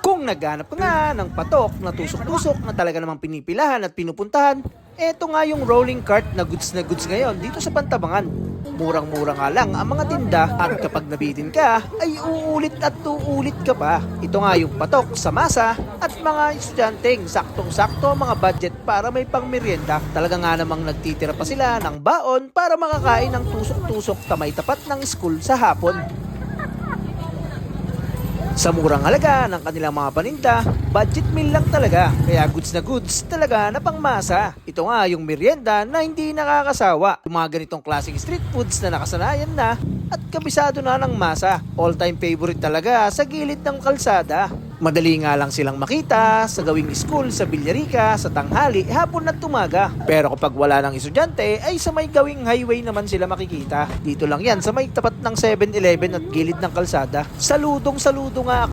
Kung naghanap ka nga ng patok na tusok-tusok na talaga namang pinipilahan at pinupuntahan, eto nga yung rolling cart na goods na goods ngayon dito sa Pantabangan. Murang-mura nga lang ang mga tinda at kapag nabitin ka, ay uulit at uulit ka pa. Ito nga yung patok sa masa at mga estudyanteng saktong-sakto mga budget para may pangmerienda. Talaga nga namang nagtitira pa sila ng baon para makakain ng tusok-tusok tamay tapat ng school sa hapon. Sa murang halaga ng kanilang mga paninda, budget meal lang talaga. Kaya goods na goods talaga na pangmasa. Ito nga yung merienda na hindi nakakasawa. Yung mga ganitong klaseng street foods na nakasanayan na at kabisado na ng masa. All time favorite talaga sa gilid ng kalsada. Madali nga lang silang makita sa gawing school, sa bilyarika, sa tanghali, hapon at tumaga. Pero kapag wala ng estudyante, ay sa may gawing highway naman sila makikita. Dito lang yan sa may tapat ng 7-Eleven at gilid ng kalsada. Saludong saludo nga ako